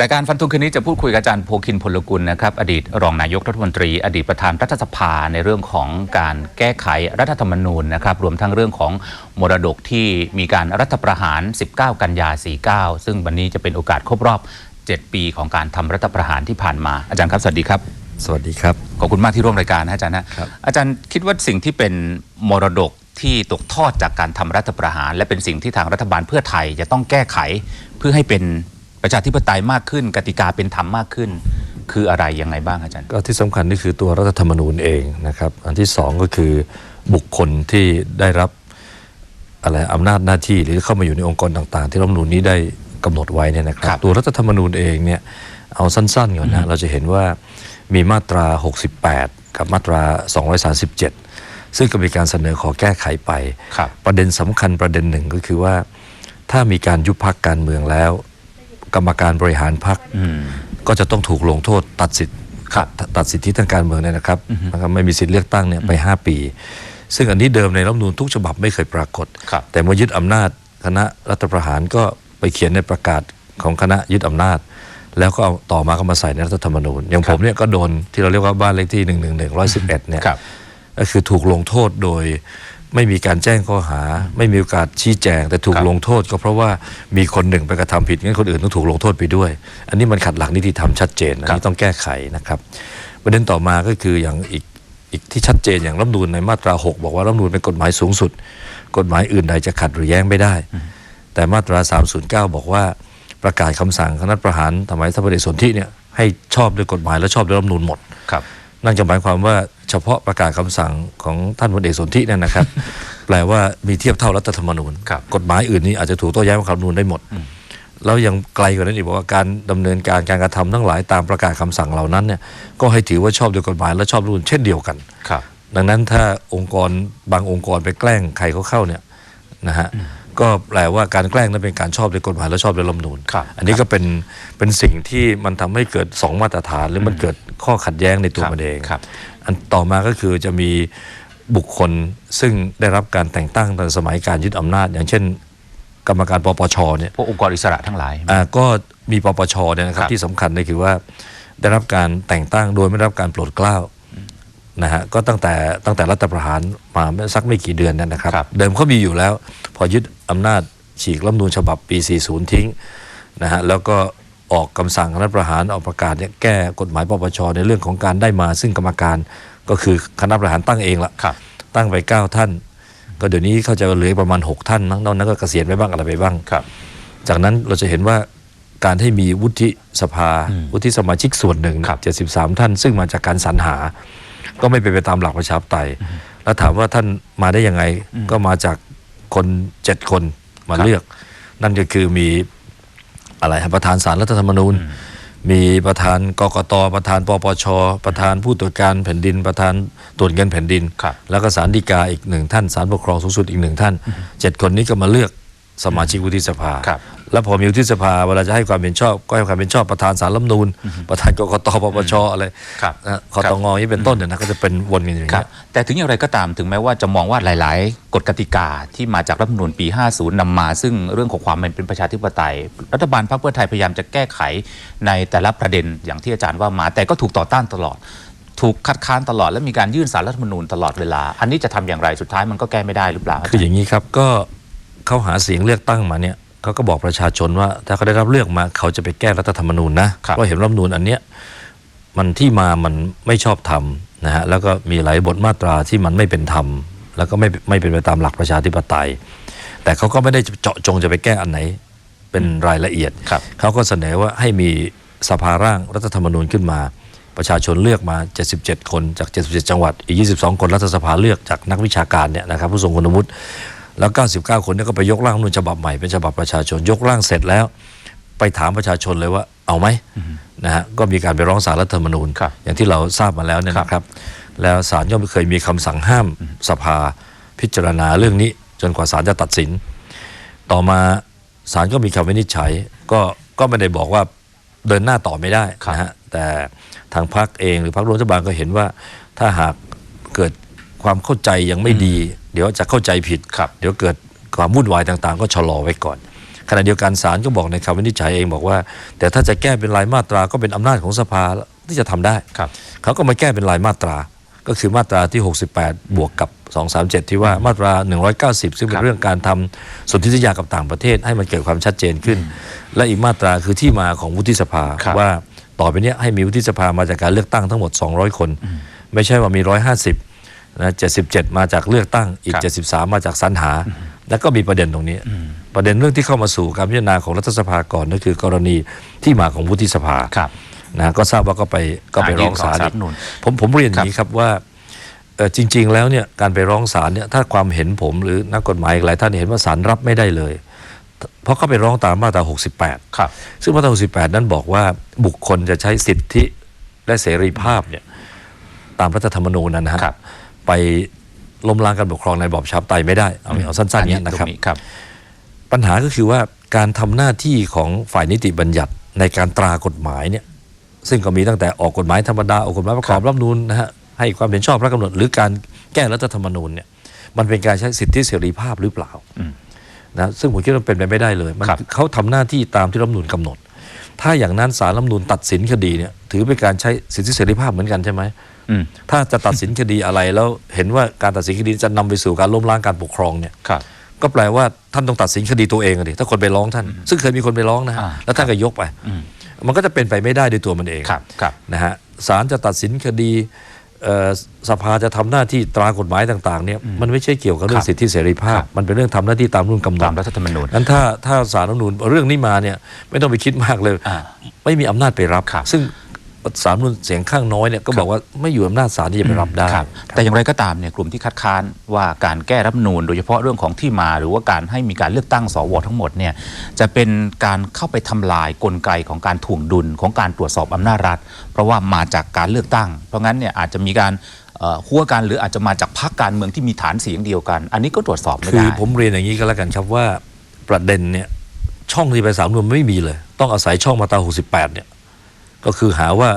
รายการฟันธงคืนนี้จะพูดคุยกับอาจารย์โพคินพลกุลนะครับ อดีตรองนายกรัฐมนตรี อดีตประธานรัฐสภาในเรื่องของการแก้ไขรัฐธรรมนูญนะครับ รวมทั้งเรื่องของมรดกที่มีการรัฐประหาร 19 กันยา 49 ซึ่งวันนี้จะเป็นโอกาสครบรอบ 7 ปีของการทำรัฐประหารที่ผ่านมา อาจารย์ครับ สวัสดีครับ สวัสดีครับ ขอบคุณมากที่ร่วมรายการนะอาจารย์นะครับอาจารย์คิดว่าสิ่งที่เป็นมรดกที่ตกทอดจากการทำรัฐประหาร และเป็นสิ่งที่ทางรัฐบาลเพื่อไทยจะต้องแก้ไขเพื่อให้เป็น ประชาธิปไตยมากขึ้น กติกาเป็นธรรมมากขึ้น คืออะไรยังไงบ้างอาจารย์ ก็ที่สำคัญนี่คือตัวรัฐธรรมนูญเองนะครับ อันที่สองก็คือบุคคลที่ได้รับอะไรอำนาจหน้าที่หรือเข้ามาอยู่ในองค์กรต่างๆ ที่รัฐธรรมนูญนี้ได้กำหนดไว้เนี่ยนะครัครับบตัวรัฐธรรมนูญเองเนี่ยเอาสั้นๆก่อนนะเราจะเห็นว่ามีมาตรา 68 กับมาตรา 237 ซึ่งก็มีการเสนอขอแก้ไขไป ครับ ประเด็นสำคัญประเด็นหนึ่งก็คือว่า ถ้ามีการยุบพักการเมืองแล้ว กรรมการบริหารพักอืมก็จะต้องถูกลงโทษตัดสิทธิ์ครับตัดตัดสิทธิทางการเมืองเนี่ยนะครับนะครับ ไม่มีสิทธิเลือกตั้งเนี่ยไป 5 ปี ซึ่งอันนี้เดิมในรัฐธรรมนูญทุกฉบับไม่เคยปรากฏครับแต่เมื่อยึดอำนาจคณะรัฐประหารก็ไปเขียนในประกาศของคณะยึดอำนาจ แล้วก็เอาต่อมาก็มาใส่ในรัฐธรรมนูญ อย่างผมเนี่ยก็โดนที่เราเรียกว่าบ้านเลขที่1 1 1 1 1 1เนี่ยครับก็คือถูกลงโทษโดย ไม่มีการแจ้งข้อหา ไม่มีโอกาสชี้แจง แต่ถูกครับลงโทษ ก็เพราะว่ามีคนหนึ่งไปกระทำผิดงั้นคนอื่นต้องถูกลงโทษไปด้วย อันนี้มันขัดหลักนิติธรรมชัดเจนอันนี้ต้องแก้ไขนะครับประเด็นต่อมาก็คืออย่างอีกอีกที่ชัดเจนอย่างรัฐธรรมนูญในมาตรา 6 บอกว่ารัฐธรรมนูญเป็นกฎหมายสูงสุด กฎหมายอื่นใดจะขัดหรือแย้งไม่ได้ แต่มาตรา 309 บอกว่าประกาศคำสั่งคณะประหารทำไมท่านพลเอกสนธิเนี่ยให้ชอบด้วยกฎหมายและชอบด้วยรัฐธรรมนูญหมดครับนั่นจะหมายความว่า เฉพาะประกาศคำสั่งของท่านพลเอกสนธิเนี่ยนะครับ แปลว่ามีเทียบเท่ารัฐธรรมนูญครับกฎหมายอื่นนี้อาจจะถูกโต้แย้งกับรัฐธรรมนูญได้หมด แล้วยังไกลกว่านั้นอีกบอกว่าการดำเนินการการกระทำทั้งหลายตามประกาศคำสั่งเหล่านั้นเนี่ยก็ให้ถือว่าชอบด้วยกฎหมายและชอบรัฐธรรมนูญเช่นเดียวกันครับ ดังนั้นถ้าองค์กรบางองค์กรไปแกล้งใครเขาเข้าเนี่ยนะฮะก็แปลว่าการแกล้งนั้นเป็นการชอบด้วยกฎหมายและชอบด้วยรัฐธรรมนูญครับอันนี้ก็เป็นเป็นสิ่งที่มันทำให้เกิดสองมาตรฐานหรือมันเกิดข้อขัดแย้งในตัวครับมันเองครับ อันต่อมาก็คือจะมีบุคคลซึ่งได้รับการแต่งตั้งตั้งแต่สมัยการยึดอำนาจ อย่างเช่น กรรมการปปชเนี่ยพวกองค์กรอิสระทั้งหลายอ่าก็มีปปชเนี่ยนะครัครับบที่สำคัญเลยคือว่าได้รับการแต่งตั้งโดยไม่ได้รับการโปรดเกล้านะฮะก็ตั้งแต่ตั้งแต่รัฐประหารมาไม่สักไม่กี่เดือนเนยนะครับครับ เดิมเขามีอยู่แล้ว พอยึดอำนาจฉีกรัฐธรรมนูญฉบับปี 40 ทิ้งนะฮะแล้วก็ ออกคำสั่งรัฐประหารออกประกาศเนี่ยแก้กฎหมายปปชในเรื่องของการได้มาซึ่งกรรมการก็คือคณะประหารตั้งเองละครับตั้งไป 9 ท่าน ก็เดี๋ยวนี้เข้าใจว่าเหลือประมาณ 6 ท่านมั้งนอกนั้นก็เกษียณไปบ้างอะไรไปบ้างครับ จากนั้นเราจะเห็นว่าการให้มีวุฒิสภาวุฒิสมาชิกส่วนหนึ่งครับ73ท่าน ซึ่งมาจากการสรรหา ก็ไม่เป็นไปตามหลักประชาธิปไตย แล้วถามว่าท่านมาได้ยังไงก็มาจากคนเจ็ดคนมาครับเลือก นั่นก็คือมี อะไรฮะประธานสารรัฐธรรมนูญ มีประธานกกตประธานปปช ประธานผู้ตรวจการแผ่นดิน ประธานตรวจเงินแผ่นดินครับแล้วก็ศาลฎีกาอีกหนึ่งท่านศาลปกครองสูงสุดอีกหนึ่งท่านเจ็ดคนนี้ก็มาเลือกสมาชิกวุฒิสภาครับ แล้วพอมีวุฒิสภาเวลาจะให้ความเห็นชอบ ก็ให้ความเห็นชอบประธานสารรัฐธรรมนูญประธานกกตปปชอะไรครับนะคอตงนี้เป็นต้นเนี่ยนะก็จะเป็นวนกันอย่างครันี้บยแต่ถึงอย่างไรก็ตามถึงแม้ว่าจะมองว่าหลาย ๆ กฎกติกาที่มาจากรัฐธรรมนูญปี 50นำมา ซึ่งเรื่องของความเป็นประชาธิปไตย รัฐบาลพรรคเพื่อไทยพยายามจะแก้ไขในแต่ละประเด็นอย่างที่อาจารย์ว่ามา แต่ก็ถูกต่อต้านตลอดถูกคัดค้านตลอดและมีการยื่นสารรัฐธรรมนูญตลอดเวลา อันนี้จะทำอย่างไรสุดท้ายมันก็แก้ไม่ได้หรือเปล่า คืออย่างนี้ครับก็เขาหาเสียงเลือกตั้งมาเนี่ย เขาก็บอกประชาชนว่า ถ้าเขาได้รับเลือกมาเขาจะไปแก้รัฐธรรมนูญนะครับเพราะเห็นรัฐธรรมนูญอันเนี้ยมันที่มามันไม่ชอบธรรมนะฮะแล้วก็มีหลายบทมาตราที่มันไม่เป็นธรรม แล้วก็ไม่ไม่เป็นไปตามหลักประชาธิปไตย แต่เขาก็ไม่ได้เจาะจงจะไปแก้อันไหนเป็นรายละเอียดครับเขาก็เสนอว่าให้มีสภาร่างรัฐธรรมนูญขึ้นมา ประชาชนเลือกมา 77 คนจาก 77 จังหวัด อีก 22 คนรัฐสภาเลือกจากนักวิชาการเนี่ยนะครับผู้ทรงคุณวุฒิ แล้ว 99 คนเนี่ยก็ไปยกร่างรัฐธรรมนูญฉบับใหม่เป็นฉบับประชาชน ยกร่างเสร็จแล้ว ไปถามประชาชนเลยว่าเอาไหมนะฮะก็มีการไปร้องศาลรัฐธรรมนูญ ครับอย่างที่เราทราบมาแล้วเนี่ยครับ นะครับ แล้วศาลก็เคยมีคำสั่งห้ามสภาพิจารณาเรื่องนี้ จนกว่าศาลจะตัดสิน ต่อมาศาลก็มีคำวินิจฉัย ก็ก็ไม่ได้บอกว่าเดินหน้าต่อไม่ได้ครับนะฮะแต่ทางพรรคเองหรือพรรครัฐบาลก็เห็นว่าถ้าหากเกิด ความเข้าใจยังไม่ดี เดี๋ยวจะเข้าใจผิดครับ เดี๋ยวเกิดความวุ่นวายต่างๆ ก็ชะลอไว้ก่อนขณะเดียวกันศาลก็บอกในคำวินิจฉัยเองบอกว่า แต่ถ้าจะแก้เป็นรายมาตราก็เป็นอำนาจของสภาที่จะทำได้ครับเขาก็มาแก้เป็นรายมาตรา ก็คือมาตราที่ 68 บวกกับ 237 ที่ว่ามาตรา 190 ซึ่งเป็ครันบเรื่องการทำสนธิสัญญากับต่างประเทศให้มันเกิดความชัดเจนขึ้น และอีกมาตราคือที่มาของวุฒิสภาครับว่าต่อไปเนี้ยให้มีวุฒิสภามาจากการเลือกตั้งทั้งหมด 200 คน ไม่ใช่ว่ามี 150 นะ77 มาจากเลือกตั้งอีกครับ73 มาจากสรรหา แล้วก็มีประเด็นตรงนี้ ประเด็นเรื่องที่เข้ามาสู่การพิจารณาของรัฐสภาก่อนก็คือกรณีที่มาของวุฒิสภาครับนะก็ทราบว่าก็ไปก็ไปอ่ายื่ร้อนงศาลขอสารอีกรัฐธรรมนูญผมผมเรียนอย่างนี้ครับว่าเอ่อจริง ๆ แล้วเนี่ยการไปร้องศาลเนี่ยถ้าความเห็นผมหรือนักกฎหมายอีกหลายท่านเห็นว่าศาลรับไม่ได้เลย เพราะเขาไปร้องตามมาตรา 68 ครับ ซึ่งมาตรา 68 นั้นบอกว่าบุคคลจะใช้สิทธิและเสรีภาพเนี่ยตามรัฐธรรมนูญนะนะฮะครับ ไปล้มล้างการปกครองในบอบช้ำไตไม่ได้ เอาเอาสั้นๆเนี้ยนะครับตงครับ ปัญหาก็คือว่าการทำหน้าที่ของฝ่ายนิติบัญญัติในการตรากฎหมายเนี่ย ซึ่งก็มีตั้งแต่ออกกฎหมายธรรมดาออกกฎหมายประกอบรัฐธรรมนูญนะฮะให้ความเห็นชอบพระกำหนด หรือการแก้รัฐธรรมนูญเนี่ย มันเป็นการใช้สิทธิเสรีภาพหรือเปล่าอืมนะซึ่งผมคิดว่าเป็นไปไม่ได้เลยมันครับเขาทำหน้าที่ตามที่รัฐธรรมนูญกำหนด ถ้าอย่างนั้นศาลรัฐธรรมนูญตัดสินคดีเนี่ย ถือเป็นการใช้สิทธิเสรีภาพเหมือนกันใช่ไหมอืม ถ้าจะตัดสินคดีอะไรแล้วเห็นว่าการตัดสินคดีจะนำไปสู่การล้มล้างการปกครองเนี่ยครับก็แปลว่าท่านต้องตัดสินคดีตัวเองอะดิถ้าคนไปร้องท่าน ซึ่งเคยมีคนไปร้องนะฮะอ่าแล้วท่านก็ยกไปอืมมันก็จะเป็นไปไม่ได้ด้วยตัวมันเองครับครับนะฮะศาลจะตัดสินคดีเอ่อสภาจะทำหน้าที่ตรากฎหมายต่างๆเนี่ยมันไม่ใช่เกี่ยวกับเรื่อครังบสิทธิเสรีภาพครับมันเป็นเรื่องทำหน้าที่ตามรุ่นกำหนตาดมรัฐธรรมนูญนั้นถ้าถ้าศาลรัฐธรรมนูญเรื่องนี้มาเนี่ยไม่ต้องไปคิดมากเลยอ่าไม่มีอำนาจไปรับครับซึ่ง ศาลรัฐธรรมนูญเสียงข้างน้อยเนี่ยก็บอกว่าไม่อยู่อำนาจศาลที่จะไปรับได้ครับแต่อย่างไรก็ตามเนี่ยกลุ่มที่คัดค้านว่าการแก้รัฐธรรมนูญโดยเฉพาะเรื่องของที่มาหรือว่าการให้มีการเลือกตั้งสวทั้งหมดเนี่ยจะเป็นการเข้าไปทำลายกลไกของการถ่วงดุลของการตรวจสอบอำนาจรัฐ เพราะว่ามาจากการเลือกตั้ง เพราะงั้นเนี่ยอาจจะมีการเอ่อหัวกันหรืออาจจะมาจากพรรคการเมืองที่มีฐานเสียงเดียวกัน อันนี้ก็ตรวจสอบไม่คือได้ผมเรียนอย่างนี้ก็แล้วกันครับว่าประเด็นเนี่ยช่องที่ไปสามนุนไม่มีเลย ต้องอาศัยช่องมาตรา68เนี่ย ก็คือหาว่า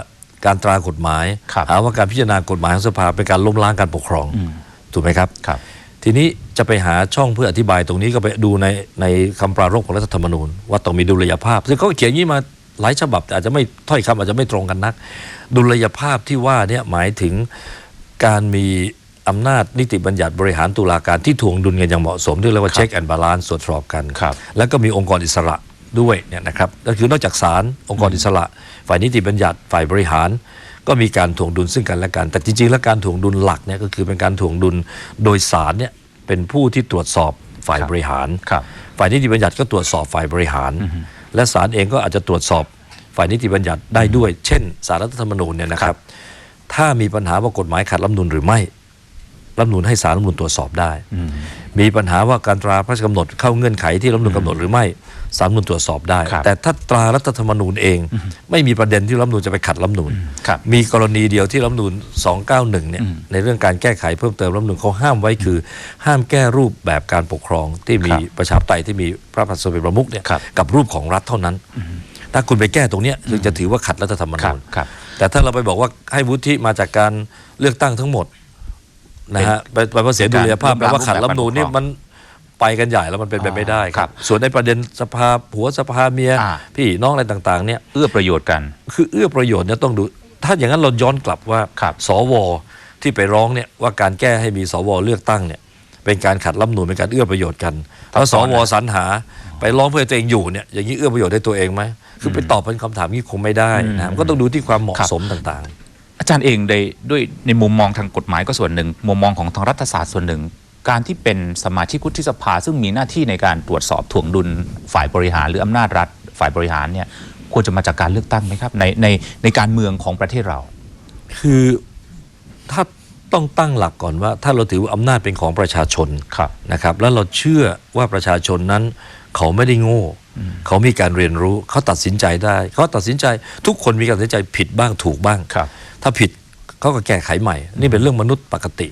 การตรากฎหมายครับหาว่าการพิจารณากฎหมายของสภาเป็นการล้มล้างการปกครองอืมถูกไหมครับครับ ทีนี้จะไปหาช่องเพื่ออธิบายตรงนี้ก็ไปดูในในคำปรารภของรัฐธรรมนูญ ว่าต้องมีดุลยภาพ ซึ่งเขาก็เขียนอย่างนี้มาหลายฉบับแต่อาจจะไม่ถ้อยคำอาจจะไม่ตรงกันนัก ดุลยภาพที่ว่าเนี่ยหมายถึงการมีอำนาจนิติบัญญัติบริหารตุลาการที่ถ่วงดุลกันอย่างเหมาะสมที่เรียกว่าเช็คแอนด์บาลานซ์ตรวจสอบกันครับแล้วก็มีองค์กรอิสระ ด้วยเนี่ยนะครับก็คือนอกจากศาลองค์กรอิสระ ฝ่ายนิติบัญญัติฝ่ายบริหาร ก็มีการถ่วงดุลซึ่งกันและกันแต่จริงๆ แล้วการถ่วงดุลหลักเนี่ยก็คือเป็นการถ่วงดุลโดยศาลเนี่ยเป็นผู้ที่ตรวจสอบฝ่ายครับบริหารครับฝ่ายนิติบัญญัติก็ตรวจสอบฝ่ายบริหาร และศาลเองก็อาจจะตรวจสอบฝ่ายนิติบัญญัติได้ด้วย เช่นสารรัฐธรรมนูญเนี่ยนะครับ ถ้ามีปัญหาว่ากฎหมายขัดรัฐธรรมนูญหรือไม่รัฐธรรมนูญให้สารรัฐธรรมนูญตรวจสอบได้อืมมีปัญหาว่าการตราพระราชกำหนดเข้าเงื่อนไขที่รัฐธรรมนูญกำหนดหรือไม่ สารรัฐธรรมนูญตรวจสอบได้ครับแต่ถ้าตรารัฐธรรมนูญเอง ไม่มีประเด็นที่รัฐธรรมนูญจะไปขัดรัฐธรรมนูญครับมีกรณีเดียวที่รัฐธรรมนูญ291เนี่ยอืมในเรื่องการแก้ไขเพิ่มเติมรัฐธรรมนูญเขาห้ามไว้คือ ห้ามแก้รูปแบบการปกครองที่มีครับประชาธิปไตยที่มีพระพัสเป็นประมุขเนี่ยครับกับรูปของรัฐเท่านั้น ถ้าคุณไปแก้ตรงเนี้ยถึงจะถือว่าขัดรัฐธรรมครันูบญครับแต่ถ้าเราไปบอกว่าให้วุฒิมาจากการเลือกตั้งทั้งหมดนะฮะไปไปว่าเสียดุลยภาพเป็นแปลว่าขัดรัฐธรรมนูญนี่รูปแบบการปกครองมัน ไปกันใหญ่แล้วมันเป็นไปไม่ได้คครัรับบส่วนในประเด็นสภาผัวสภาเมียอ่าพี่น้องอะไรต่างๆเนี่ยเอื้อประโยชน์กัน คือเอื้อประโยชน์เนี่ยต้องดู ถ้าอย่างนั้นเราย้อนกลับว่าครับสวที่ไปร้องเนี่ยว่าการแก้ให้มีสวเลือกตั้งเนี่ยเป็นการขัดรัฐธรรมนูญเป็นการเอื้อประโยชน์กันถ้าสวสรรหาไปร้องเพื่อตัวเองอยู่เนี่ยอย่างนี้เอื้อประโยชน์ได้ตัวเองไหมคือไปตอบเป็นคำถามนี้คงไม่ได้นะมันก็ต้องดูที่ความเหมาะครับสมต่างๆ อาจารย์เองได้ด้วยในมุมมองทางกฎหมายก็ส่วนหนึ่ง มุมมองของทางรัฐศาสตร์ส่วนหนึ่ง การที่เป็นสมาชิกวุฒิสภา ซึ่งมีหน้าที่ในการตรวจสอบถ่วงดุลฝ่ายบริหารหรืออำนาจรัฐฝ่ายบริหารเนี่ยควรจะมาจากการเลือกตั้งไหมครับในในในการเมืองของประเทศเรา คือถ้าต้องตั้งหลักก่อนว่า ถ้าเราถือว่าอำนาจเป็นของประชาชนครับนะครับ แล้วเราเชื่อว่าประชาชนนั้น เขาไม่ได้โง่ เขามีการเรียนรู้ เขาตัดสินใจได้ เขาตัดสินใจทุกคนมีการตัดสินใจผิดบ้างถูกบ้างครับถ้าผิดเขาก็แก้ไขใหม่ นี่เป็นเรื่องมนุษย์ปกติ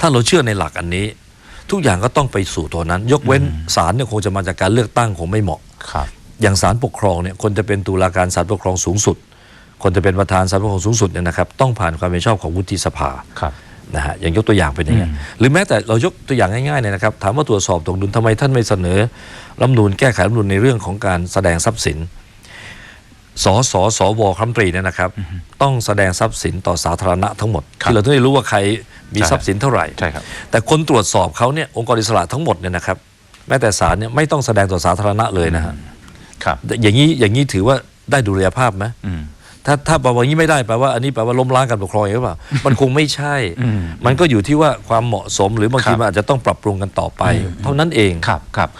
ถ้าเราเชื่อในหลักอันนี้ ทุกอย่างก็ต้องไปสู่ตัวนั้น ยกเว้นศาลเนี่ยคงจะมาจากการเลือกตั้งคงไม่เหมาะครับอย่างศาลปกครองเนี่ยคนจะเป็นตุลาการศาลปกครองสูงสุด คนจะเป็นประธานศาลปกครองสูงสุดเนี่ยนะครับต้องผ่านความเห็นชอบของวุฒิสภาครับนะฮะอย่างยกตัวอย่างเป็นอย่างนี้ยหรือแม้แต่เรายกตัวอย่างง่ายๆเนี่ยนะครับถามว่าตรวจสอบตรงดุลทำไมท่านไม่เสนอรัฐธรรมนูญแก้ไขรัฐธรรมนูญในเรื่องของการแสดงทรัพย์สิน สสสวครัฐมนตรีเนี่ยนะครับ ต้องแสดงทรัพย์สินต่อสาธารณะทั้งหมดครับที่เราต้องได้รู้ว่าใครมีใช่ทรัพย์สินเท่าไหร่ใช่ครับแต่คนตรวจสอบเขาเนี่ยองค์กรอิสระทั้งหมดเนี่ยนะครับแม้แต่ศาลเนี่ยไม่ต้องแสดงต่อสาธารณะเลยนะฮะครับอย่างนี้อย่างนี้ถือว่าได้ดุลยภาพไหมอืมถ้าถ้าแปลว่าอย่างนี้ไม่ได้แปลว่าอันนี้แปลว่าล้มล้างการปกครองอย่างนี้หรือเปล่า มันคงไม่ใช่อืมมันก็อยู่ที่ว่าความเหมาะสม หรือบางทีครับมันอาจจะต้องปรับปรุงกันต่อไป เท่านั้นเองครับครับ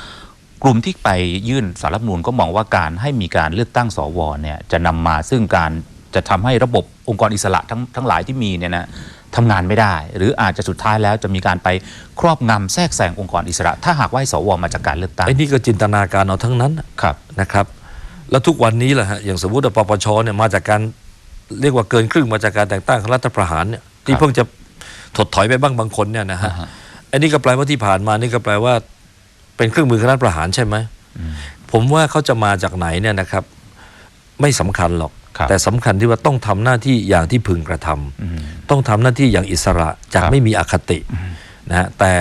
กลุ่มที่ไปยื่นสารรัฐธรรมนูญก็มองว่าการให้มีการเลือกตั้งสวเนี่ยจะนำมาซึ่งการจะทำให้ระบบองค์กรอิสระทั้งทั้งหลายที่มีเนี่ยนะทำงานไม่ได้ หรืออาจจะสุดท้ายแล้วจะมีการไปครอบงำแทรกแซงองค์กรอิสระ ถ้าหากว่าให้สวมาจากการเลือกตั้งไอ้นี่ก็จินตนาการเอาทั้งนั้นน่ะครับนะครับ แล้วทุกวันนี้แหละฮะอย่างสมมติว่าปปชเนี่ยมาจากการเรียกว่าเกินครึ่งมาจากการแต่งตั้งของรัฐประหารเนี่ยที่เพิ่งจะถดถอยไปบ้างบางคนเนี่ยนะฮะอ่าฮะอันนี้ก็แปลว่าที่ผ่านมานี่ก็แปลว่า เป็นเครื่องมือคณะประหารใช่ไหมผมว่าเขาจะมาจากไหนเนี่ยนะครับ ไม่สำคัญหรอกครับแต่สำคัญที่ว่าต้องทำหน้าที่อย่างที่พึงกระทำอืมต้องทำหน้าที่อย่างอิสระจากครับไม่มีอคตินะฮะแต่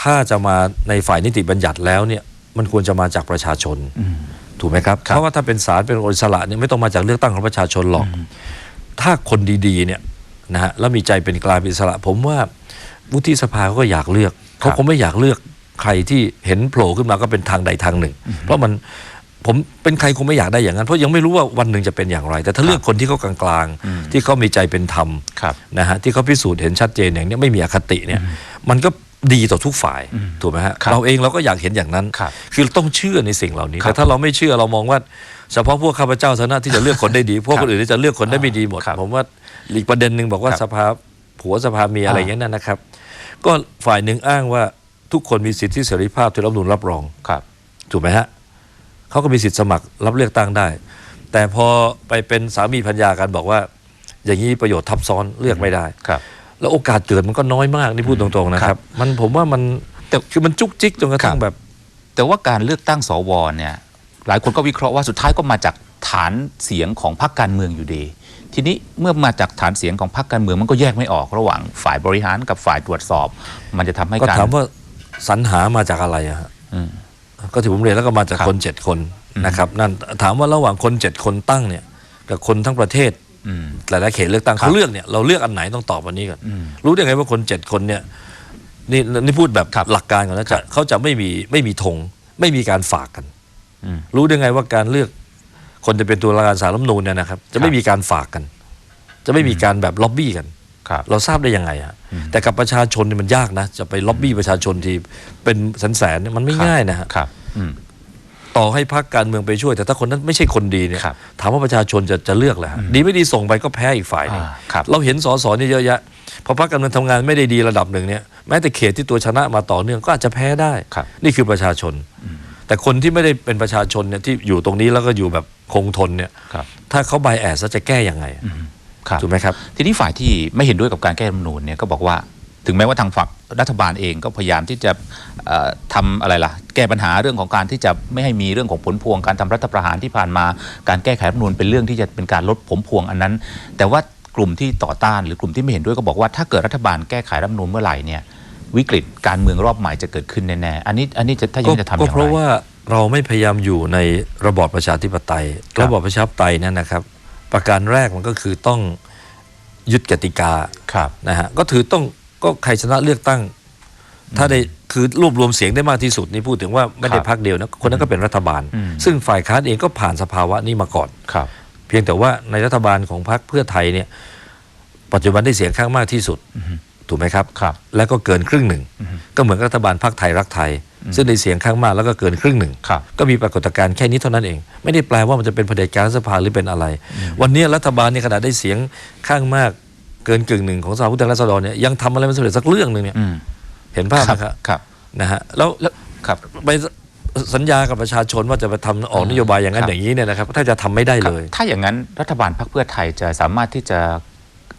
ถ้าจะมาในฝ่ายนิติบัญญัติแล้วเนี่ยมันควรจะมาจากประชาชนอืมถูกไหมครับครับเพราะว่าถ้าเป็นศาลเป็นองค์อิสระเนี่ยไม่ต้องมาจากเลือกตั้งของประชาชนหรอก ถ้าคนดีๆเนี่ยนะฮะแล้วมีใจเป็นกลางเป็นอิสระ ผมว่าวุฒิสภาเขาก็อยากเลือกเขาคงไม่อยากเลือก ใครที่เห็นโผล่ขึ้นมาก็เป็นทางใดทางหนึ่ง เพราะมันผมเป็นใครคงไม่อยากได้อย่างนั้น เพราะยังไม่รู้ว่าวันหนึ่งจะเป็นอย่างไร แต่ถ้าเลือกคนที่เขากลางๆ ที่เขามีใจเป็นธรรมครับนะฮะที่เขาพิสูจน์เห็นชัดเจนอย่างเนี้ยไม่มีอคติเนี่ยมันก็ดีต่อทุกฝ่ายถูกไหมฮะครับเราเองเราก็อยากเห็นอย่างนั้นครับคือต้องเชื่อในสิ่งเหล่านี้ครับแต่ถ้าเราไม่เชื่อเรามองว่า เฉพาะพวกข้าพเจ้าเท่านั้นที่จะเลือกคนได้ดี พวกครับคนอื่นที่จะเลือกคนได้ไม่ดีหมดครับผมว่าอีกประเด็นหนึ่งบอกว่าครับสภาผัวสภาเมียอะไรอ่าอย่างนั้นนะครับ ก็ฝ่ายหนึ่งอ้างว่า ทุกคนมีสิทธิเสรีภาพที่รัฐธรรมนูลรับรองครับถูกไหมฮะเขาก็มีสิทธิสมัครรับเลือกตั้งได้ แต่พอไปเป็นสามีพัญญากันบอกว่า อย่างนี้ประโยชน์ทับซ้อนเลือกไม่ได้ ครับ แล้วโอกาสเกิดมันก็น้อยมากนี่พูดตรงๆนะคครัรับบมันผมว่ามันแต่คือมันจุกจิกจนกระทั่งครับ แบบ แต่ว่าการเลือกตั้งสวเนี่ยหลายคนก็วิเคราะห์ว่าสุดท้ายก็มาจากฐานเสียงของพรรคการเมืองอยู่ดี ทีนี้เมื่อมาจากฐานเสียงของพรรคการเมืองมันก็แยกไม่ออกระหว่างฝ่ายบริหารกับฝ่ายตรวจสอบ มันจะทำให้ก็การถามว่า สรรหามาจากอะไรอะฮะอืมก็ที่ผมเรียนแล้วก็มาจากครับคนเจ็ดคนนะครับ นั่นถามว่าระหว่างคนเจ็ดคนตั้งเนี่ย กับคนทั้งประเทศอืมหลายๆเขตเลือกตั้งครับเขาเลือกเนี่ยเราเลือกอันไหนต้องตอบวันนี้ก่อนอืมรู้ได้ไงว่าคนเจ็ดคนเนี่ยนี่นี่พูดแบบครับหลักการก่อนนะจะเขาจะไม่มีไม่มีธงไม่มีการฝากกันอืมรู้ได้ไงว่าการเลือกคนจะเป็นตัวละการสารรัฐธรรมนูญเนี่ยนะครับ จะไม่มีการฝากกัน จะไม่มีการแบบล็อบบี้กันครับ เราทราบได้ยังไงอะแต่กับประชาชนเนี่ยมันยากนะ จะไปล็อบบี้ประชาชนที่เป็นแสนแสนๆเนี่ยมันไม่ง่ายนะฮะครับอืมต่อให้พรรคการเมืองไปช่วย แต่ถ้าคนนั้นไม่ใช่คนดีเนี่ยครับถามว่าประชาชนจะจะเลือกแหละดีไม่ดีส่งไปก็แพ้อีกฝ่ายหนึงอ่าครับเราเห็นสสเนี่ยเยอะแยะพอพรรคการเมืองทำงานไม่ได้ดีระดับหนึ่งเนี่ยแม้แต่เขตที่ตัวชนะมาต่อเนื่องก็อาจจะแพ้ได้ครับนี่คือประชาชน แต่คนที่ไม่ได้เป็นประชาชนเนี่ยที่อยู่ตรงนี้แล้วก็อยู่แบบคงทนเนี่ยครับถ้าเขาไบแอสจะแก้ยังไงครับ ถูกไหมครับ ทีนี้ฝ่ายที่ไม่เห็นด้วยกับการแก้รัฐธรรมนูญเนี่ยก็บอกว่า ถึงแม้ว่าทางฝั่งรัฐบาลเองก็พยายามที่จะเอ่อทำอะไรล่ะ แก้ปัญหาเรื่องของการที่จะไม่ให้มีเรื่องของผลพวงการทำรัฐประหารที่ผ่านมา การแก้ไขรัฐธรรมนูญเป็นเรื่องที่จะเป็นการลดผลพวงอันนั้น แต่ว่ากลุ่มที่ต่อต้านหรือกลุ่มที่ไม่เห็นด้วยก็บอกว่าถ้าเกิดรัฐบาลแก้ไขรัฐธรรมนูญเมื่อไหร่เนี่ยวิกฤตการเมืองรอบใหม่จะเกิดขึ้นแน่ๆ อันนี้อันนี้จะถ้ายังจะทำอย่างไรก็เพราะว่าเราไม่พยายามอยู่ในระบอบประชาธิปไตยครับระบอบประชาธิปไตยเนี่ยนะครับ ประการแรกมันก็คือต้องยึดกติกาครับนะฮะก็ถือต้องก็ใครชนะเลือกตั้ง ถ้าได้คือรวบรวมเสียงได้มากที่สุดนี่พูดถึงว่าไม่ได้ครับพักเดียวนะคนนั้นก็เป็นรัฐบาลอืมซึ่งฝ่ายค้านเองก็ผ่านสภาวะนี้มาก่อนครับ เพียงแต่ว่าในรัฐบาลของพรรคเพื่อไทยเนี่ย ปัจจุบันได้เสียงข้างมากที่สุด ถูกไหมครับครับ แล้วก็เกินครึ่งหนึ่ง ก็เหมือนกับรัฐบาลพรรคไทยรักไทย ซึ่งได้เสียงข้างมากแล้วก็เกินครึ่งหนึ่งครับก็มีปรากฏการณ์แค่นี้เท่านั้นเอง ไม่ได้แปลว่ามันจะเป็นเผด็จการรัฐสภาหรือเป็นอะไร วันนี้รัฐบาลเนี่ยขนาดได้เสียงข้างมากเกินกึ่งหนึ่งของสภาผู้แทนราษฎรเนี่ยยังทำอะไรไม่สำเร็จสักเรื่องหนึ่งเนี่ยอืมเห็นภาพไหมครับครับนะฮะแล้วแล้วครับไปสัญญากับประชาชนว่าจะไปทำออกนโยบายอย่างนั้ครันบอย่างนี้เนี่ยนะครับถ้าจะทำไม่ได้เลย ถ้าอย่างนั้นรัฐบาลพรรคเพื่อไทยจะสามารถที่จะ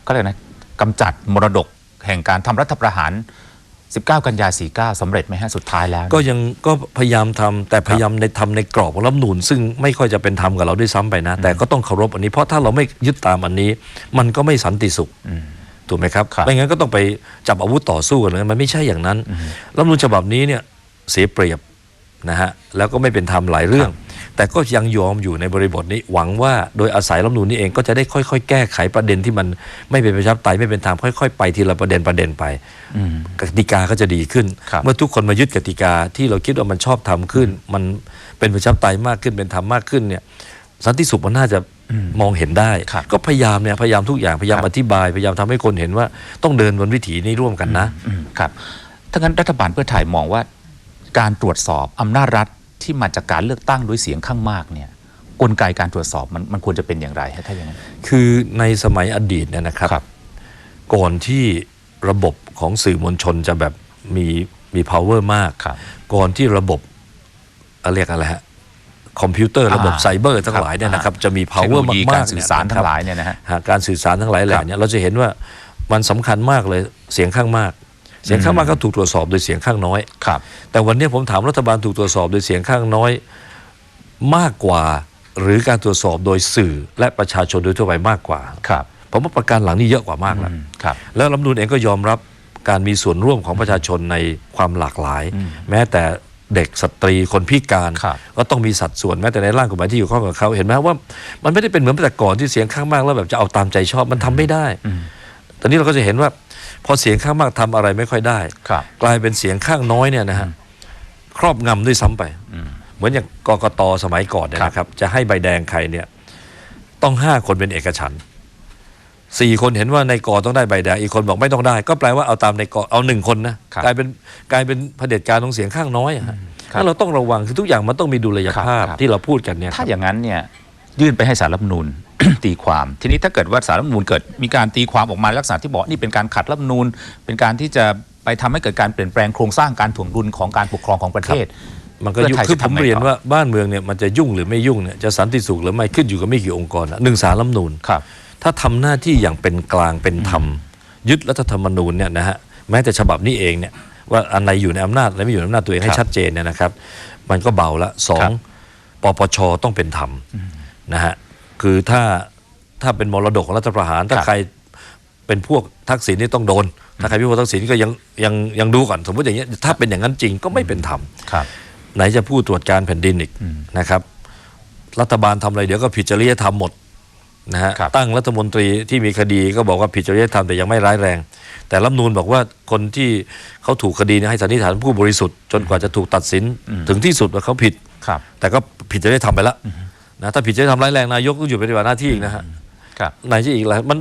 ก็เลยกนะกำจัดมรดก แห่งการทำรัฐประหาร 19 กันยา 49 สำเร็จไหมฮะสุดท้ายแล้ว ก็ยังก็พยายามทำแต่พยายามในทำในกรอบของรัฐธรรมนูญซึ่งไม่ค่อยจะเป็นธรรมกับเราด้วยซ้ำไปนะ แต่ก็ต้องเคารพอันนี้เพราะถ้าเราไม่ยึดตามอันนี้ มันก็ไม่สันติสุขถูกไหมครับครับไม่งั้นก็ต้องไปจับอาวุธต่อสู้กันเลยมันไม่ใช่อย่างนั้นรัฐธรรมนูญฉบับนี้เนี่ยเสียเปรียบนะฮะแล้วก็ไม่เป็นธรรมหลายเรื่อง แต่ก็ยังยอมอยู่ในบริบทนี้หวังว่าโดยอาศัยรัฐธรรมนูญนี้เองก็จะได้ค่อยๆ แก้ไขประเด็นที่มันไม่เป็นประชาธิปไตยไม่เป็นธรรมค่อยๆ ไปทีละประเด็นประเด็นไปอืมกติกาก็จะดีขึ้นครับเมื่อทุกคนมายึดกติกาที่เราคิดว่ามันชอบทำขึ้น มันเป็นประชาธิปไตยมากขึ้นเป็นธรรมมากขึ้นเนี่ยสันติสุขมันน่าจะมองเห็นได้ครับก็พยายามเนี่ยพยายามทุกอย่างพยายามครับอธิบาย พยายามทำให้คนเห็นว่าต้องเดินบนวิถีนี้ร่วมกันนะอืมครับถ้างั้นรัฐบาลเพื่อไทยมองว่าการตรวจสอบอำนาจรัฐ ที่มาจากการเลือกตั้งด้วยเสียงข้างมากเนี่ยกลไกการตรวจสอบมันมันควรจะเป็นอย่างไรฮะถ้าอย่างนั้นคือในสมัยอดีตเนี่ยนะครับครับก่อนที่ระบบของสื่อมวลชนจะแบบมีมี power มากครับก่อนที่ระบบเอ่อเรียกอะไรฮะคอมพิวเตอร์ระบบอ่าไซเบอร์ทั้งหลายเนี่ยนะครับครับจะมีเทคโน power โลยีมากการๆสื่เนี่อยสารนะคทั้รับงหลายเนี่ยนะฮะหากการสื่อสารทั้งหลายแหล่เนี่ยเราจะเห็นว่ามันสำคัญมากเลยเสียงข้างมาก เสียงข้างมากก็ถูกตรวจสอบโดยเสียงข้างน้อยครับ แต่วันนี้ผมถามรัฐบาลถูกตรวจสอบโดยเสียงข้างน้อยมากกว่า หรือการตรวจสอบโดยสื่อและประชาชนโดยทั่วไปมากกว่าครับผมว่าประการหลังนี้เยอะกว่ามากแล้วอืมครับ แล้วรัฐธรรมนูญเองก็ยอมรับการมีส่วนร่วมของประชาชนในความหลากหลายอืมแม้แต่เด็กสตรีคนพิการครับก็ต้องมีสัดส่วนแม้แต่ในร่างกฎหมายที่อยู่ข้องกับเขาเห็นไหมว่า มันไม่ได้เป็นเหมือนแต่ก่อนที่เสียงข้างมากแล้วแบบจะเอาตามใจชอบมันทำไม่ได้อืมตอนนี้เราก็จะเห็นว่า พอเสียงข้างมากทำอะไรไม่ค่อยได้ครับกลายเป็นเสียงข้างน้อยเนี่ยนะฮะครอบงำด้วยซ้ำไปอืมเหมือนอย่างกกตสมัยก่อนเนี่ยครับนะครับ จะให้ใบแดงใครเนี่ย ต้องห้าคนเป็นเอกฉันท์สี่คนเห็นว่าในกอต้องได้ใบแดงอีกคนบอกไม่ต้องได้ ก็แปลว่าเอาตามในกอเอาหนึ่งคนนะครับกลายเป็นกลายเป็นเผด็จการของเสียงข้างน้อยอะฮะครับถ้าเราต้องระวังคือทุกอย่างมันต้องมีดุลยภาพครับที่เราพูดกันเนี่ยคถ้ารับอย่างนั้นเนี่ย ยื่นไปให้สารรัฐธรรมนูญตีความ ทีนี้ถ้าเกิดว่าสารรัฐธรรมนูญเกิดมีการตีความออกมาลักษณะที่บอกนี่เป็นการขัดรัฐธรรมนูญเป็นการที่จะไปทำให้เกิดการเปลี่ยนแปลงโครงสร้างการถ่วงดุลของการปกครองของประเทศ มันก็เพื่อยุ่งไทยคือจะผมทำไงเรียนต่อว่าบ้านเมืองเนี่ยมันจะยุ่งหรือไม่ยุ่งเนี่ยจะสันติสุขหรือไม่ขึ้นอยู่กับไม่กี่องค์กรนะหนึ่งสารรัฐธรรมนูญครับถ้าทำหน้าที่อย่างเป็นกลางเป็นธรรมยึดรัฐธรรมนูญเนี่ยนะฮะแม้แต่ฉบับนี้เองเนี่ยว่าอันไหนอยู่ในอำนาจอะไรไม่อยู่ในอำนาจตัวเองให้ครับชัดเจนเนี่ยนะครับ มันก็เบาละสอครังบปปชต้องเป็นธรรม นะฮะคือถ้าถ้าเป็นมรดกของรัฐประหาร ถ้าครับใครเป็นพวกทักษิณนี่ต้องโดน ถ้าใครเป็นพวกทักษิณก็ยังยังยังดูก่อนสมมติอย่างเงี้ยถ้าเป็นอย่างนั้นจริงก็ไม่เป็นธรรมครับไหนจะผู้ตรวจการแผ่นดินอีกอืมนะครับ รัฐบาลทำอะไรเดี๋ยวก็ผิดจริยธรรมหมดนะฮะครับตั้งรัฐมนตรีที่มีคดีก็บอกว่าผิดจริยธรรมแต่ยังไม่ร้ายแรง แต่รัฐธรรมนูนบอกว่าคนที่เขาถูกคดีเนี่ยให้สันนิษฐานผู้บริสุทธิ์จนกว่าจะถูกตัดสินถึงที่สุดว่าเขาผิดครับแต่ก็ผิดจริยธรรมไปแล้ว นะถ้าผิดจริยธรรมร้ายแรงนายกต้องอยู่ปฏิบัติหน้าที่อีกนะฮะครับไหนจะอีกหลายมัน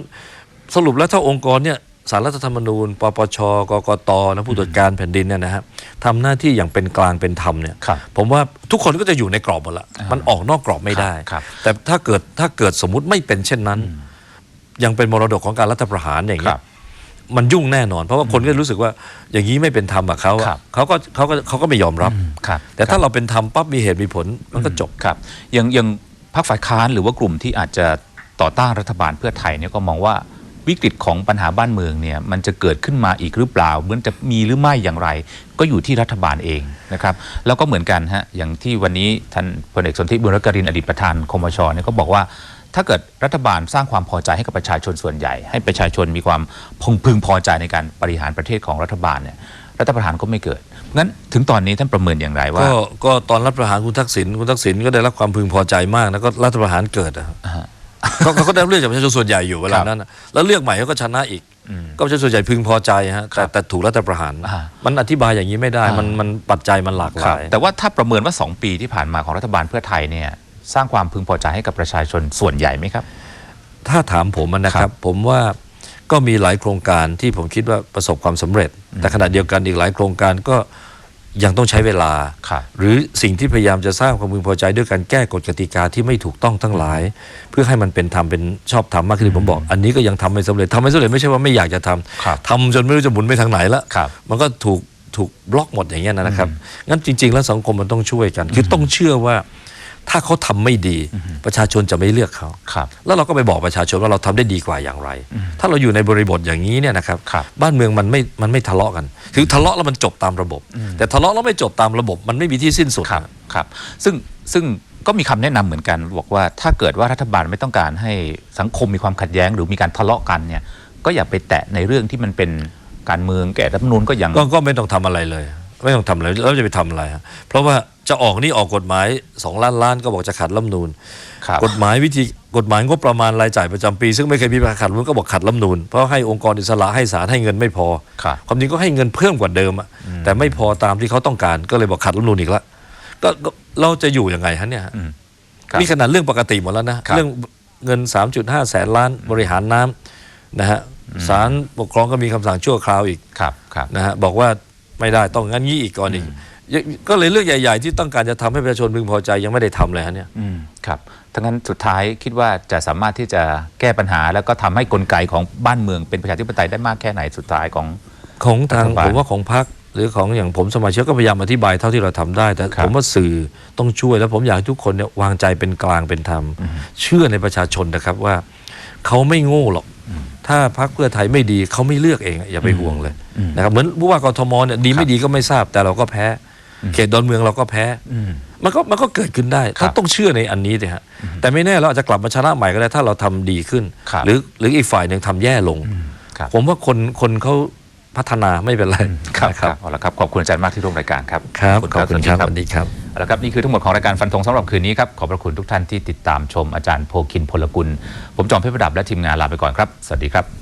สรุปแล้วถ้าองค์กรเนี่ยสารรัฐธรรมนูญ ปปช กกตนะผู้ตรวจการแผ่นดินเนี่ยนะฮะทำหน้าที่อย่างเป็นกลางเป็นธรรมเนี่ยครับผมว่าทุกคนก็จะอยู่ในกรอบหมดละมันออกนอกกรอบไม่ได้ครับแต่ถ้าเกิดถ้าเกิดสมมุติไม่เป็นเช่นนั้น ยังเป็นมรดกของการรัฐประหารอย่างคเงี้รัยบมันยุ่งแน่นอน เพราะว่าคนก็รู้สึกว่าอย่างนี้ไม่เป็นธรรมกับเขาอะครับเขาก็เขาก็เขาก็ไม่ยอมรับครับ แต่ถ้าเราเป็นธรรมปั๊บมีเหตุมีผลมันก็จบครับยังยัง พรรคฝ่ายค้านหรือว่ากลุ่มที่อาจจะต่อต้านรัฐบาลเพื่อไทยเนี่ยก็มองว่าวิกฤตของปัญหาบ้านเมืองเนี่ยมันจะเกิดขึ้นมาอีกหรือเปล่าเหมือนจะมีหรือไม่อย่างไร ก็อยู่ที่รัฐบาลเองนะครับแล้วก็เหมือนกันฮะอย่างที่วันนี้ท่านพลเอกสนธิบุญรักรินอดีตประธานคมชเนี่ยก็บอกว่า ถ้าเกิดรัฐบาลสร้างความพอใจให้กับประชาชนส่วนใหญ่ ให้ประชาชนมีความพึงพอใจในการบริหารประเทศของรัฐบาลเนี่ยรัฐประหารก็ไม่เกิด งั้นถึงตอนนี้ท่านประเมินอย่างไรว่า ก็ก็ตอนรัฐประหารคุณทักษิณคุณทักษิณก็ได้รับความพึงพอใจมากนะก็รัฐประหารเกิดอะอ่าฮะเขาเขาก็ได้เลือกจากประชาชนส่วนใหญ่อยู่เวลานั้นน่ะแล้วเลือกใหม่เขาก็ชนะอีกอืมก็ประชาชนส่วนใหญ่พึงพอใจฮะแต่แต่ถูกรัฐประหารอ่ามันอธิบายอย่างนี้ไม่ได้อ่ามัมันมันปัจจัยมันหลากหครับลาย แต่ว่าถ้าประเมินว่า 2 ปีที่ผ่านมาของรัฐบาลเพื่อไทยเนี่ยสร้างความพึงพอใจให้กับประชาชนส่วนใหญ่ไหมครับ ถ้าถามผมอะนะคครัรับบผมว่า ก็มีหลายโครงการที่ผมคิดว่าประสบความสำเร็จ แต่ขณะเดียวกันอีกหลายโครงการก็ยังต้องใช้เวลาครับหรือสิ่งที่พยายามจะสร้างความพึงพอใจด้วยการแก้กฎกติกาที่ไม่ถูกต้องทั้งหลาย เพื่อให้มันเป็นธรรมเป็นชอบธรรมมากขึ้นผมบอก อันนี้ก็ยังทำไม่สำเร็จทำไม่สำเร็จไม่ใช่ว่าไม่อยากจะทำครับทำจนไม่รู้จะหมุนไปทางไหนละครับมันก็ถูกถูกบล็อกหมดอย่างเงี้ยนะครับงั้นจริง ๆ แล้วสังคมมันต้องช่วยกัน คือต้องเชื่อว่า ถ้าเขาทำไม่ดีประชาชนจะไม่เลือกเขาครับแล้วเราก็ไปบอกประชาชนว่าเราทำได้ดีกว่าอย่างไร ถ้าเราอยู่ในบริบทอย่างนี้เนี่ยนะครับครับ บ้านเมืองมันไม่ มันไม่ทะเลาะกัน คือทะเลาะแล้วมันจบตามระบบ แต่ทะเลาะแล้วไม่จบตามระบบ มันไม่มีที่สิ้นสุด ครับ ครับ ซึ่ง ซึ่งก็มีคำแนะนำเหมือนกัน บอกว่าถ้าเกิดว่ารัฐบาลไม่ต้องการให้สังคมมีความขัดแย้ง หรือมีการทะเลาะกันเนี่ย ก็อย่าไปแตะในเรื่องที่มันเป็นการเมืองแก้รัฐธรรมนูญก็ยังก็ก็ไม่ต้องทำอะไรเลย ไม่ต้องทำอะไรแล้วจะไปทำอะไรฮะเพราะว่า จะออกนี่ออกกฎหมายสองล้านล้านก็บอกจะขัดรัฐธรรมนูญครับกฎหมายวิธีกฎหมายงบประมาณรายจ่ายประจำปี ซึ่งไม่เคยมีปัญหาขัดมันก็บอกขัดรัฐธรรมนูญเพราะให้องค์กรอิสระให้ศาลให้เงินไม่พอครับความจริงก็ให้เงินเพิ่มกว่าเดิมอะแต่ไม่พอตามที่เขาต้องการก็เลยบอกขัดรัฐธรรมนูญอีกแล้วก็ก็เราจะอยู่ยังไงฮะเนี่ยอืมครับนี่ขนาดเรื่องปกติหมดแล้วนะครับเรื่องเงิน 3.5 แสนล้านบริหารน้ำนะฮะศาลปกครองก็มีคำสั่งชั่วคราวอีกครับครับนะฮะบอกว่าไม่ได้ต้องงั้นงี้อีกก่อนอีกยัง ก็เลยเรื่องใหญ่ ๆ ที่ต้องการจะทำให้ประชาชนพึงพอใจยังไม่ได้ทำเลยฮะเนี่ยอืมครับทั้งนั้นสุดท้ายคิดว่าจะสามารถที่จะแก้ปัญหา แล้วก็ทำให้กลไกของบ้านเมืองเป็นประชาธิปไตยได้มากแค่ไหนสุดท้ายของของทางรัฐบาลผมว่าของพรรคหรือของอย่างผมสมาชิกก็พยายามอธิบายเท่าที่เราทำได้ แต่ครับผมว่าสื่อต้องช่วย แล้วผมอยากให้ทุกคนเนี่ยวางใจเป็นกลางเป็นธรรม เชื่อในประชาชนนะครับว่าเขาไม่โง่หรอก ถ้าพรรคเพื่อไทยไม่ดีเขาไม่เลือกเองอย่าไปห่วงเลยนะครับเหมือนผู้ว่ากทมเนี่ยดีไม่ดีก็ไม่ทราบแต่เราก็แพ้ เขตดอนเมืองเราก็แพ้อืมมันก็มันก็เกิดขึ้นได้ครัถ้าบต้องเชื่อในอันนี้เลยฮะแต่ไม่แน่เราอาจจะกลับมาชนะใหม่ก็ได้ถ้าเราทำดีขึ้นครับหรือหรืออีกฝ่ายหนึ่งทำแย่ลงครับผมว่าคนคนเขาพัฒนาไม่เป็นไรครับนะครับเอาละครับขอบคุณอาจารย์มากที่ร่วมรายการครับครับขอบคุณครับสสวัวัสสดีดีครับเอาละครับนี่คือทั้งหมดของรายการฟันธงสำหรับคืนนี้ครับขอบพระคุณทุกท่านที่ติดตามชมอาจารย์โพคินพลกุล ผมจอมเพชรประดับและทีมงานลาไปก่อนครับ สวัสดีครับ